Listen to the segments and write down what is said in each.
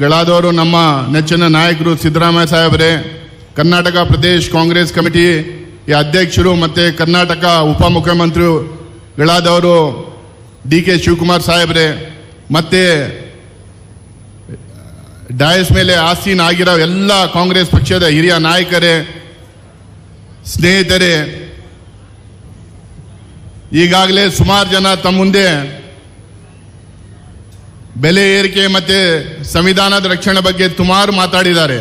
ಗಳಾದವರು ನಮ್ಮ ನೆಚ್ಚಿನ ನಾಯಕರು ಸಿದ್ದರಾಮಯ್ಯ ಸಾಹೇಬರೇ, ಕರ್ನಾಟಕ ಪ್ರದೇಶ್ ಕಾಂಗ್ರೆಸ್ ಕಮಿಟಿ ಅಧ್ಯಕ್ಷರು ಮತ್ತೆ ಕರ್ನಾಟಕ ಉಪಮುಖ್ಯಮಂತ್ರಿಗಳಾದವರು ಡಿ ಕೆ ಶಿವಕುಮಾರ್ ಸಾಹೇಬರೇ, ಮತ್ತೆ ಡಯಸ್ ಮೇಲೆ ಆಸೀನ್ ಆಗಿರೋ ಎಲ್ಲ ಕಾಂಗ್ರೆಸ್ ಪಕ್ಷದ ಹಿರಿಯ ನಾಯಕರೇ, ಸ್ನೇಹಿತರೇ, ಈಗಾಗಲೇ ಸುಮಾರು ಜನ ತಮ್ಮ ಮುಂದೆ ಬೆಲೆ ಏರಿಕೆ ಮತ್ತೆ ಸಂವಿಧಾನದ ರಕ್ಷಣೆ ಬಗ್ಗೆ ಸುಮಾರು ಮಾತಾಡಿದ್ದಾರೆ.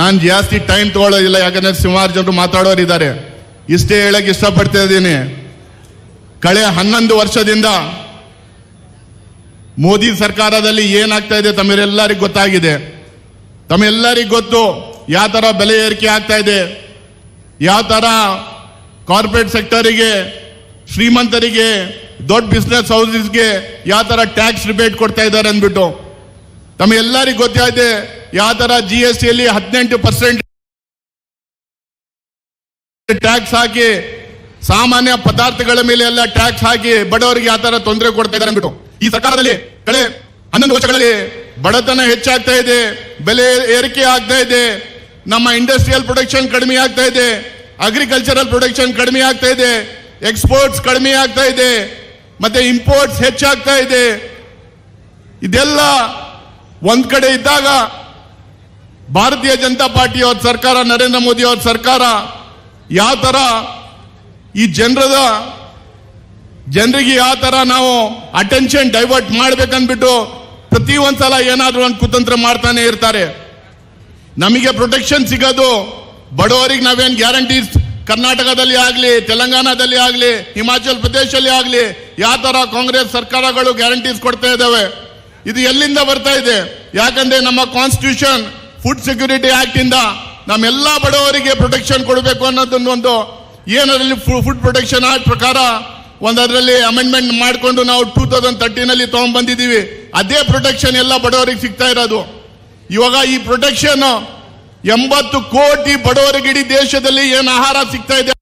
ನಾನು ಜಾಸ್ತಿ ಟೈಮ್ ತಗೊಳ್ಳೋದಿಲ್ಲ, ಯಾಕಂದ್ರೆ ಸುಮಾರು ಜನರು ಮಾತಾಡೋರಿದ್ದಾರೆ. ಇಷ್ಟೇ ಹೇಳಕ್ಕೆ ಇಷ್ಟಪಡ್ತಾ ಇದ್ದೀನಿ. ಕಳೆ ಹನ್ನೊಂದು ವರ್ಷದಿಂದ ಮೋದಿ ಸರ್ಕಾರದಲ್ಲಿ ಏನಾಗ್ತಾ ಇದೆ ತಮ್ಮೆಲ್ಲರಿಗೂ ಗೊತ್ತಾಗಿದೆ. ತಮ್ಮೆಲ್ಲರಿಗೂ ಗೊತ್ತು ಯಾವ ಥರ ಬೆಲೆ ಏರಿಕೆ ಆಗ್ತಾ ಇದೆ. ಯಾವ ಥರ ಕಾರ್ಪೊರೇಟ್ ಸೆಕ್ಟರಿಗೆ ಶ್ರೀಮಂತರಿಗೆ ದೊಡ್ಡ ಬಿಸ್ನೆಸ್ ಹೌಸಸ್ಗೆ ಯಾವ ಥರ ಟ್ಯಾಕ್ಸ್ ರಿಬೇಟ್ ಕೊಡ್ತಾ ಇದ್ದಾರೆ ಅಂದ್ಬಿಟ್ಟು. ತಮಗೆಲ್ಲರಿಗೆ ಗೊತ್ತಾಯ್ತೆ ಯಾವ ಥರ ಜಿ ಎಸ್ ಟಿಯಲ್ಲಿ ಹದಿನೆಂಟು ಪರ್ಸೆಂಟ್ ಟ್ಯಾಕ್ಸ್ ಹಾಕಿ ಸಾಮಾನ್ಯ ಪದಾರ್ಥಗಳ ಮೇಲೆ ಎಲ್ಲ ಟ್ಯಾಕ್ಸ್ ಹಾಕಿ ಬಡವರಿಗೆ ಯಾವ ಥರ ತೊಂದರೆ ಕೊಡ್ತಾ ಇದ್ದಾರೆ ಅಂದ್ಬಿಟ್ಟು. ಈ ಸರ್ಕಾರದಲ್ಲಿ ಕಳೆ ಹನ್ನೊಂದು ವರ್ಷಗಳಲ್ಲಿ ಬಡತನ ಹೆಚ್ಚಾಗ್ತಾ ಇದೆ, ಬೆಲೆ ಏರಿಕೆ ಆಗ್ತಾ ಇದೆ, ನಮ್ಮ ಇಂಡಸ್ಟ್ರಿಯಲ್ ಪ್ರೊಡಕ್ಷನ್ ಕಡಿಮೆ ಆಗ್ತಾ ಇದೆ ಅಗ್ರಿಕಲ್ಚರಲ್ ಪ್ರೊಡಕ್ಷನ್ ಕಡಿಮೆ ಆಗ್ತಾ ಇದೆ ಎಕ್ಸ್ಪೋರ್ಟ್ಸ್ ಕಡಿಮೆ ಆಗ್ತಾ ಇದೆ. ಮತ್ತೆ ಇಂಪೋರ್ಟ್ಸ್ ಹೆಚ್ಚಾಗ್ತಾ ಇದೆ. ಇದೆಲ್ಲ ಒಂದ್ ಕಡೆ ಇದ್ದಾಗ ಭಾರತೀಯ ಜನತಾ ಪಾರ್ಟಿ ಅವ್ರ ಸರ್ಕಾರ, ನರೇಂದ್ರ ಮೋದಿ ಅವ್ರ ಸರ್ಕಾರ ಯಾವ ತರ ಈ ಜನರದ, ಜನರಿಗೆ ಯಾವ ತರ ನಾವು ಅಟೆನ್ಷನ್ ಡೈವರ್ಟ್ ಮಾಡ್ಬೇಕಂದ್ಬಿಟ್ಟು ಪ್ರತಿ ಒಂದ್ಸಲ ಏನಾದ್ರೂ ಒಂದು ಕುತಂತ್ರ ಮಾಡ್ತಾನೆ ಇರ್ತಾರೆ. ನಮಗೆ ಪ್ರೊಟೆಕ್ಷನ್ ಸಿಗೋದು ಬಡವರಿಗೆ ನಾವೇನು ಗ್ಯಾರಂಟೀಸ್ ಕರ್ನಾಟಕದಲ್ಲಿ ಆಗಲಿ, ತೆಲಂಗಾಣದಲ್ಲಿ ಆಗಲಿ, ಹಿಮಾಚಲ್ ಪ್ರದೇಶದಲ್ಲಿ ಆಗಲಿ, ಯಾವ ಥರ ಕಾಂಗ್ರೆಸ್ ಸರ್ಕಾರಗಳು ಗ್ಯಾರಂಟೀಸ್ ಕೊಡ್ತಾ ಇದ್ದಾವೆ, ಇದು ಎಲ್ಲಿಂದ ಬರ್ತಾ ಇದೆ? ಯಾಕಂದ್ರೆ ನಮ್ಮ ಕಾನ್ಸ್ಟಿಟ್ಯೂಷನ್ ಫುಡ್ ಸೆಕ್ಯೂರಿಟಿ ಆಕ್ಟ್ ಇಂದ ನಮ್ಮೆಲ್ಲ ಬಡವರಿಗೆ ಪ್ರೊಟೆಕ್ಷನ್ ಕೊಡಬೇಕು ಅನ್ನೋದೊಂದು ಒಂದು ಏನರಲ್ಲಿ ಫುಡ್ ಪ್ರೊಟೆಕ್ಷನ್ ಆಕ್ಟ್ ಪ್ರಕಾರ ಒಂದರಲ್ಲಿ ಅಮೆಂಡ್ಮೆಂಟ್ ಮಾಡಿಕೊಂಡು ನಾವು ಟೂ ತೌಸಂಡ್ ತಗೊಂಡ್ ಬಂದಿದ್ದೀವಿ ಅದೇ ಪ್ರೊಟೆಕ್ಷನ್ ಎಲ್ಲ ಬಡವರಿಗೆ ಸಿಗ್ತಾ ಇರೋದು. ಇವಾಗ ಈ ಪ್ರೊಟೆಕ್ಷನ್ ಎಂಬತ್ತು ಕೋಟಿ ಬಡವರಿಗಿಡೀ ದೇಶದಲ್ಲಿ ಏನು ಆಹಾರ ಸಿಗ್ತಾ ಇದೆ?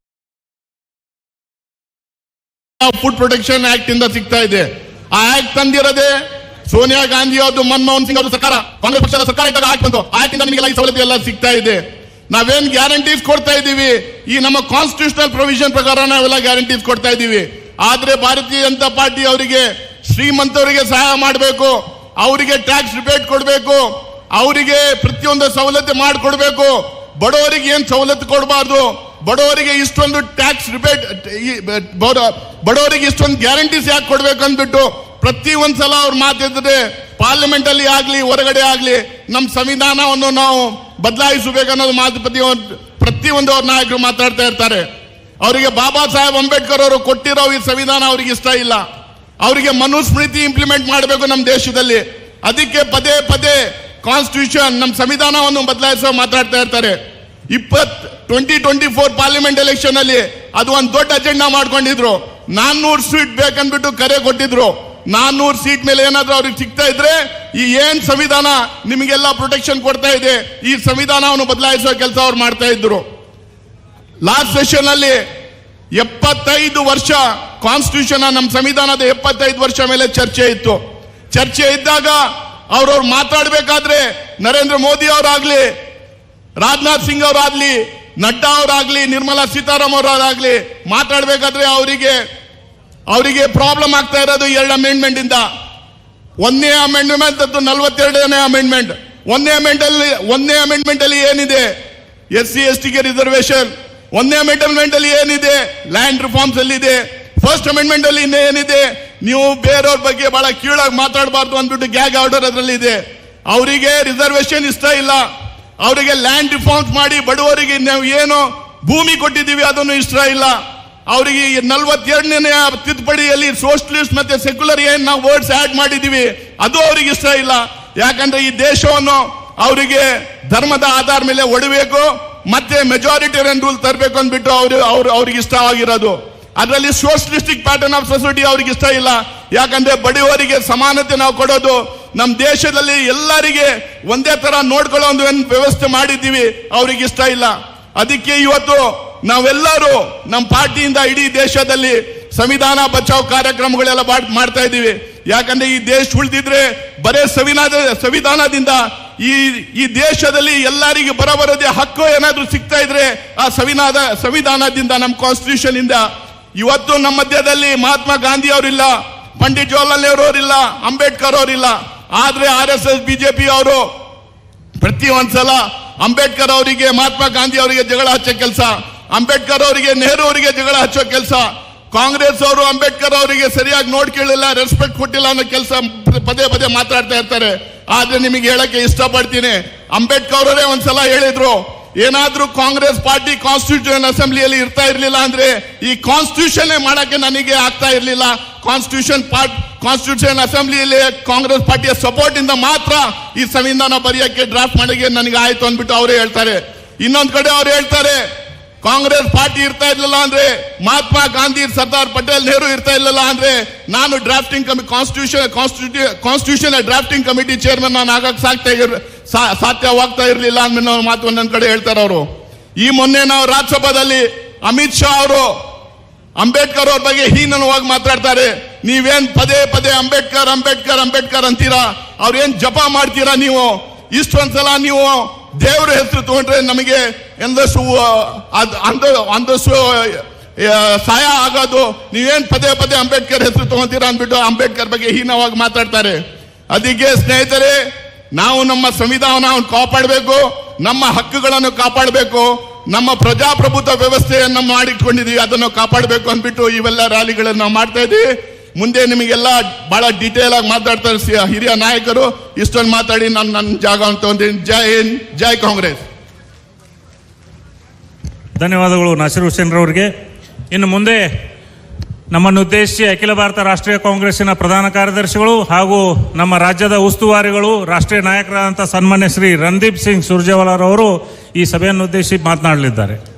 ಫುಡ್ ಪ್ರೊಟೆಕ್ಷನ್ ಆಕ್ಟ್ ಇಂದ ಸಿಗ್ತಾ ಇದೆ. ಆ ಆಕ್ಟ್ ತಂದಿರದೆ ಸೋನಿಯಾ ಗಾಂಧಿ ಅವರು ಮನಮೋಹನ್ ಸಿಂಗ್ ಅವರು ಸರ್ಕಾರ. ಕಾಂಗ್ರೆಸ್ ಪಕ್ಷದ ಸರ್ಕಾರ ಇದ್ದಾಗ ಆಕ್ಟ್ ಬಂತು. ಆಕ್ಟ್ ಇಂದ ನಿಮಗೆಲ್ಲ ಈ ಸೌಲಭ್ಯ ಎಲ್ಲ ಸಿಗ್ತಾ ಇದೆ. ನಾವೇನ್ ಗ್ಯಾರಂಟೀಸ್ ಕೊಡ್ತಾ ಇದ್ದೀವಿ ಈ ನಮ್ಮ ಕಾನ್ಸ್ಟಿಟ್ಯೂಷನಲ್ ಪ್ರೊವಿಷನ್ ಪ್ರಕಾರ ನಾವೆಲ್ಲ ಗ್ಯಾರಂಟೀಸ್ ಕೊಡ್ತಾ ಇದ್ದೀವಿ ಆದ್ರೆ ಭಾರತೀಯ ಜನತಾ ಪಾರ್ಟಿ ಅವರಿಗೆ ಶ್ರೀಮಂತವರಿಗೆ ಸಹಾಯ ಮಾಡಬೇಕು. ಅವರಿಗೆ ಟ್ಯಾಕ್ಸ್ ರಿಬೇಟ್ ಕೊಡಬೇಕು. ಅವರಿಗೆ ಪ್ರತಿಯೊಂದು ಸವಲತ್ತು ಮಾಡಿಕೊಡ್ಬೇಕು. ಬಡವರಿಗೆ ಏನ್ ಸವಲತ್ತು ಕೊಡಬಾರ್ದು? ಬಡವರಿಗೆ ಇಷ್ಟೊಂದು ಟ್ಯಾಕ್ಸ್ ರಿಬೇಟ್ ಬಡವರಿಗೆ ಇಷ್ಟೊಂದು ಗ್ಯಾರಂಟೀಸ್ ಯಾಕೆ ಕೊಡ್ಬೇಕು ಅಂದ್ಬಿಟ್ಟು ಪ್ರತಿ ಒಂದ್ಸಲ ಅವ್ರು ಮಾತಿದ್ರೆ ಪಾರ್ಲಿಮೆಂಟ್ ಅಲ್ಲಿ ಆಗ್ಲಿ, ಹೊರಗಡೆ ಆಗ್ಲಿ ನಮ್ಮ ಸಂವಿಧಾನವನ್ನು ನಾವು ಬದಲಾಯಿಸಬೇಕು ಅನ್ನೋದು ಮಾತು ಪ್ರತಿ ಪ್ರತಿ ಪ್ರತಿಯೊಂದು ಅವ್ರ ನಾಯಕರು ಮಾತಾಡ್ತಾ ಇರ್ತಾರೆ. ಅವರಿಗೆ ಬಾಬಾ ಸಾಹೇಬ್ ಅಂಬೇಡ್ಕರ್ ಅವರು ಕೊಟ್ಟಿರೋ ಈ ಸಂವಿಧಾನ ಅವ್ರಿಗೆ ಇಷ್ಟ ಇಲ್ಲ. ಅವರಿಗೆ ಮನುಸ್ಮೃತಿ ಇಂಪ್ಲಿಮೆಂಟ್ ಮಾಡಬೇಕು ನಮ್ಮ ದೇಶದಲ್ಲಿ. ಅದಕ್ಕೆ ಪದೇ ಪದೇ ಕಾನ್ಸ್ಟಿಟ್ಯೂಷನ್ ನಮ್ಮ ಸಂವಿಧಾನವನ್ನು ಬದಲಾಯಿಸೋ ಮಾತಾಡ್ತಾ ಇರ್ತಾರೆ. ಇಪ್ಪತ್ twenty twenty four parliament election ಅಲ್ಲಿ ಅದು ಒಂದು ದೊಡ್ಡ ಅಜೆಂಡಾ ಮಾಡ್ಕೊಂಡಿದ್ರು. ನಾನ್ನೂರು ಸೀಟ್ ಬೇಕಂದ್ಬಿಟ್ಟು ಕರೆ ಕೊಟ್ಟಿದ್ರು. ನಾನ್ನೂರು ಸೀಟ್ ಮೇಲೆ ಏನಾದ್ರೂ ಅವ್ರಿಗೆ ಸಿಗ್ತಾ ಇದ್ರೆ ಈ ಏನ್ ಸಂವಿಧಾನ ನಿಮಗೆಲ್ಲ ಪ್ರೊಟೆಕ್ಷನ್ ಕೊಡ್ತಾ ಇದೆ, ಈ ಸಂವಿಧಾನವನ್ನು ಬದಲಾಯಿಸೋ ಕೆಲಸ ಅವ್ರು ಮಾಡ್ತಾ ಇದ್ರು. ಲಾಸ್ಟ್ ಸೆಷನ್ ಅಲ್ಲಿ ಎಪ್ಪತ್ತೈದು ವರ್ಷ ಕಾನ್ಸ್ಟಿಟ್ಯೂಷನ್ ನಮ್ಮ ಸಂವಿಧಾನದ ಎಪ್ಪತ್ತೈದು ವರ್ಷ ಮೇಲೆ ಚರ್ಚೆ ಇತ್ತು. ಚರ್ಚೆ ಇದ್ದಾಗ ಅವ್ರವ್ರು ಮಾತಾಡಬೇಕಾದ್ರೆ ನರೇಂದ್ರ ಮೋದಿ ಅವರಾಗ್ಲಿ, ರಾಜನಾಥ್ ಸಿಂಗ್ ಅವರಾಗ್ಲಿ, ನಡ್ಡಾ ಅವರಾಗ್ಲಿ, ನಿರ್ಮಲಾ ಸೀತಾರಾಮ್ ಅವರಾಗ್ಲಿ ಮಾತಾಡಬೇಕಾದ್ರೆ ಅವರಿಗೆ ಅವರಿಗೆ ಪ್ರಾಬ್ಲಮ್ ಆಗ್ತಾ ಇರೋದು ಎರಡು ಅಮೆಂಡ್ಮೆಂಟ್ ಇಂದ. ಒಂದನೇ ಅಮೆಂಡ್ಮೆಂಟ್ ಮತ್ತು ನಲವತ್ತೆರಡನೇ ಅಮೆಂಡ್ಮೆಂಟ್ ಒಂದನೇ ಅಮೆಂಡ್ ಅಲ್ಲಿ ಒಂದನೇ ಅಮೆಂಡ್ಮೆಂಟ್ ಅಲ್ಲಿ ಏನಿದೆ? ಎಸ್ ಸಿ ಎಸ್ ಟಿಗೆ ರಿಸರ್ವೇಶನ್ ಒಂದನೇ ಅಮೆಂಡ್ಮೆಂಟ್ ಅಲ್ಲಿ ಏನಿದೆ? ಲ್ಯಾಂಡ್ ರಿಫಾರ್ಮ್ಸ್ ಅಲ್ಲಿ ಇದೆ ಫಸ್ಟ್ ಅಮೆಂಡ್ಮೆಂಟ್ ಅಲ್ಲಿ ಏನಿದೆ ನೀವು ಬೇರೆಯವ್ರ ಬಗ್ಗೆ ಬಹಳ ಕೀಳಾಗಿ ಮಾತಾಡಬಾರ್ದು ಅಂದ್ಬಿಟ್ಟು ಗ್ಯಾಗ್ ಆರ್ಡರ್ ಅದರಲ್ಲಿ ಇದೆ. ಅವರಿಗೆ ರಿಸರ್ವೇಶನ್ ಇಷ್ಟ ಇಲ್ಲ. ಅವರಿಗೆ ಲ್ಯಾಂಡ್ ರಿಫಾರ್ಮ್ಸ್ ಮಾಡಿ ಬಡವರಿಗೆ ನಾವು ಏನು ಭೂಮಿ ಕೊಟ್ಟಿದ್ದೀವಿ ಅದನ್ನು ಇಷ್ಟ ಇಲ್ಲ. ಅವರಿಗೆ ನಲ್ವತ್ತೆರಡನೇ ತಿದ್ದುಪಡಿಯಲ್ಲಿ ಸೋಷಲಿಸ್ಟ್ ಮತ್ತೆ ಸೆಕ್ಯುಲರ್ ಏನ್ ನಾವು ವರ್ಡ್ಸ್ ಆಡ್ ಮಾಡಿದೀವಿ ಅದು ಅವ್ರಿಗೆ ಇಷ್ಟ ಇಲ್ಲ. ಯಾಕಂದ್ರೆ ಈ ದೇಶವನ್ನು ಅವರಿಗೆ ಧರ್ಮದ ಆಧಾರ ಮೇಲೆ ಒಡಬೇಕು, ಮತ್ತೆ ಮೆಜಾರಿಟೇರಿಯನ್ ರೂಲ್ ತರಬೇಕು ಅಂದ್ಬಿಟ್ಟು ಅವ್ರು ಅವ್ರಿಗೆ ಇಷ್ಟ ಆಗಿರೋದು. ಅದರಲ್ಲಿ ಸೋಷಲಿಸ್ಟಿಕ್ ಪ್ಯಾಟರ್ನ್ ಆಫ್ ಸೊಸೈಟಿ ಅವ್ರಿಗೆ ಇಷ್ಟ ಇಲ್ಲ. ಯಾಕಂದ್ರೆ ಬಡವರಿಗೆ ಸಮಾನತೆ ನಾವು ಕೊಡೋದು ನಮ್ಮ ದೇಶದಲ್ಲಿ ಎಲ್ಲರಿಗೆ ಒಂದೇ ತರ ನೋಡ್ಕೊಳ್ಳೋ ಒಂದು ವ್ಯವಸ್ಥೆ ಮಾಡಿದ್ದೀವಿ, ಅವ್ರಿಗೆ ಇಷ್ಟ ಇಲ್ಲ. ಅದಕ್ಕೆ ಇವತ್ತು ನಾವೆಲ್ಲರೂ ನಮ್ಮ ಪಾರ್ಟಿಯಿಂದ ಇಡೀ ದೇಶದಲ್ಲಿ ಸಂವಿಧಾನ ಬಚಾವ್ ಕಾರ್ಯಕ್ರಮಗಳೆಲ್ಲ ಮಾಡ್- ಮಾಡ್ತಾ ಇದ್ದೀವಿ. ಯಾಕಂದ್ರೆ ಈ ದೇಶ ಉಳಿದಿದ್ರೆ ಬರೇ ಸಂವಿಧಾನ ಸಂವಿಧಾನದಿಂದ ಈ ಈ ದೇಶದಲ್ಲಿ ಎಲ್ಲರಿಗೂ ಬರಬರದೆ ಹಕ್ಕು ಏನಾದರೂ ಸಿಗ್ತಾ ಇದ್ರೆ ಆ ಸಂವಿಧಾನ ಸಂವಿಧಾನದಿಂದ ನಮ್ಮ ಕಾನ್ಸ್ಟಿಟ್ಯೂಷನ್ ಇಂದ ಇವತ್ತು ನಮ್ಮ ಮಧ್ಯದಲ್ಲಿ ಮಹಾತ್ಮ ಗಾಂಧಿ ಅವರಿಲ್ಲ ಪಂಡಿತ್ ಜವಾಹರ್ಲಾಲ್ ನೆಹರು ಅವರಿಲ್ಲ ಅಂಬೇಡ್ಕರ್ ಅವರಿಲ್ಲ. ಆದ್ರೆ ಆರ್ ಎಸ್ ಎಸ್ ಬಿಜೆಪಿ ಅವರು ಪ್ರತಿ ಒಂದ್ಸಲ ಅಂಬೇಡ್ಕರ್ ಅವರಿಗೆ, ಮಹಾತ್ಮ ಗಾಂಧಿ ಅವರಿಗೆ ಜಗಳ ಹಚ್ಚೋ ಕೆಲಸ, ಅಂಬೇಡ್ಕರ್ ಅವರಿಗೆ, ನೆಹರು ಅವರಿಗೆ ಜಗಳ ಹಚ್ಚೋ ಕೆಲಸ, ಕಾಂಗ್ರೆಸ್ ಅವರು ಅಂಬೇಡ್ಕರ್ ಅವರಿಗೆ ಸರಿಯಾಗಿ ನೋಡ್ಕೊಳ್ಳಿಲ್ಲ ರೆಸ್ಪೆಕ್ಟ್ ಕೊಟ್ಟಿಲ್ಲ ಅನ್ನೋ ಕೆಲಸ ಪದೇ ಪದೇ ಮಾತಾಡ್ತಾ ಇರ್ತಾರೆ. ಆದ್ರೆ ನಿಮಗೆ ಹೇಳಕ್ಕೆ ಇಷ್ಟಪಡ್ತೀನಿ, ಅಂಬೇಡ್ಕರ್ ಅವರೇ ಒಂದ್ಸಲ ಹೇಳಿದ್ರು ಏನಾದ್ರೂ ಕಾಂಗ್ರೆಸ್ ಪಾರ್ಟಿ ಕಾನ್ಸ್ಟಿಟ್ಯೂಷನ್ ಅಸೆಂಬ್ಲಿಯಲ್ಲಿ ಇರ್ತಾ ಇರ್ಲಿಲ್ಲ ಅಂದ್ರೆ ಈ ಕಾನ್ಸ್ಟಿಟ್ಯೂಷನ್ ಮಾಡಕ್ಕೆ ನನಗೆ ಆಗ್ತಾ ಇರ್ಲಿಲ್ಲ. ಕಾನ್ಸ್ಟಿಟ್ಯೂಷನ್ ಪಾರ್ಟ್ ಕಾನ್ಸ್ಟಿಟ್ಯೂಷನ್ ಅಸೆಂಬ್ಲಿಯಲ್ಲಿ ಕಾಂಗ್ರೆಸ್ ಪಾರ್ಟಿಯ ಸಪೋರ್ಟ್ ಇಂದ ಮಾತ್ರ ಈ ಸಂವಿಧಾನ ಬರೆಯಕ್ಕೆ ಡ್ರಾಫ್ಟ್ ಮಾಡಿಗೆ ನನಗೆ ಆಯ್ತು ಅಂದ್ಬಿಟ್ಟು ಅವರೇ ಹೇಳ್ತಾರೆ. ಇನ್ನೊಂದ್ ಕಡೆ ಅವ್ರು ಹೇಳ್ತಾರೆ ಕಾಂಗ್ರೆಸ್ ಪಾರ್ಟಿ ಇರ್ತಾ ಇರ್ಲಿಲ್ಲ ಅಂದ್ರೆ ಮಹಾತ್ಮ ಗಾಂಧಿ, ಸರ್ದಾರ್ ಪಟೇಲ್ ನೆಹರು ಇರ್ತಾ ಇರ್ಲಿಲ್ಲ ಅಂದ್ರೆ ನಾನು drafting ಕಮಿ constitution constitution drafting committee chairman ನಾನು ಆಗಕ್ ಸಾಕ್ತಾ ಇರ್ ಸಾಧ್ಯವಾಗ್ತಾ ಇರ್ಲಿಲ್ಲ ಅನ್ನೋ ಮಾತು ನನ್ನ ಕಡೆ ಹೇಳ್ತಾರೆ ಅವರು. ಈ ಮೊನ್ನೆ ನಾವು ರಾಜ್ಯಸಭಾದಲ್ಲಿ ಅಮಿತ್ ಶಾ ಅವರು ಅಂಬೇಡ್ಕರ್ ಅವ್ರ ಬಗ್ಗೆ ಹೀನವಾಗಿ ಮಾತಾಡ್ತಾರೆ. ನೀವೇನ್ ಪದೇ ಪದೇ ಅಂಬೇಡ್ಕರ್ ಅಂಬೇಡ್ಕರ್ ಅಂಬೇಡ್ಕರ್ ಅಂತೀರಾ? ಅವ್ರೇನ್ ಜಪ ಮಾಡ್ತೀರಾ ನೀವು? ಇಷ್ಟೊಂದ್ಸಲ ನೀವು ದೇವರ ಹೆಸರು ತಗೊಂಡ್ರೆ ನಮಗೆ ಎಂದಷ್ಟು ಅದು ಒಂದಷ್ಟು ಸಹಾಯ ಆಗೋದು. ನೀವೇನು ಪದೇ ಪದೇ ಅಂಬೇಡ್ಕರ್ ಹೆಸರು ತಗೊಂತೀರಾ ಅಂದ್ಬಿಟ್ಟು ಅಂಬೇಡ್ಕರ್ ಬಗ್ಗೆ ಹೀನವಾಗಿ ಮಾತಾಡ್ತಾರೆ. ಅದಕ್ಕೆ ಸ್ನೇಹಿತರೆ, ನಾವು ನಮ್ಮ ಸಂವಿಧಾನವನ್ನು ಕಾಪಾಡಬೇಕು, ನಮ್ಮ ಹಕ್ಕುಗಳನ್ನು ಕಾಪಾಡಬೇಕು, ನಮ್ಮ ಪ್ರಜಾಪ್ರಭುತ್ವ ವ್ಯವಸ್ಥೆಯನ್ನು ಮಾಡಿಟ್ಕೊಂಡಿದ್ದೀವಿ ಅದನ್ನು ಕಾಪಾಡಬೇಕು ಅಂದ್ಬಿಟ್ಟು ಇವೆಲ್ಲ ರ್ಯಾಲಿಗಳನ್ನು ನಾವು ಮಾಡ್ತಾ ಇದ್ದೀವಿ. ಮುಂದೆ ನಿಮಗೆಲ್ಲ ಬಹಳ ಡೀಟೇಲ್ ಆಗಿ ಮಾತಾಡ್ತಾರೆ ಹಿರಿಯ ನಾಯಕರು. ಇಷ್ಟೊಂದು ಮಾತಾಡಿ ನಾನು ನನ್ನ ಜಾಗ ಅಂತ ಜೈ ಹಿಂದ್, ಜೈ ಕಾಂಗ್ರೆಸ್. ಧನ್ಯವಾದಗಳು ನಾಸಿರ್ ಹುಸೇನ್ ರವರಿಗೆ. ಇನ್ನು ಮುಂದೆ ನಮ್ಮನ್ನು ಉದ್ದೇಶಿಸಿ ಅಖಿಲ ಭಾರತ ರಾಷ್ಟ್ರೀಯ ಕಾಂಗ್ರೆಸ್ಸಿನ ಪ್ರಧಾನ ಕಾರ್ಯದರ್ಶಿಗಳು ಹಾಗೂ ನಮ್ಮ ರಾಜ್ಯದ ಉಸ್ತುವಾರಿಗಳು, ರಾಷ್ಟ್ರೀಯ ನಾಯಕರಾದಂಥ ಸನ್ಮಾನ್ಯ ಶ್ರೀ ರಣದೀಪ್ ಸಿಂಗ್ ಸುರ್ಜೇವಾಲಾರವರು ಈ ಸಭೆಯನ್ನು ಉದ್ದೇಶಿಸಿ ಮಾತನಾಡಲಿದ್ದಾರೆ.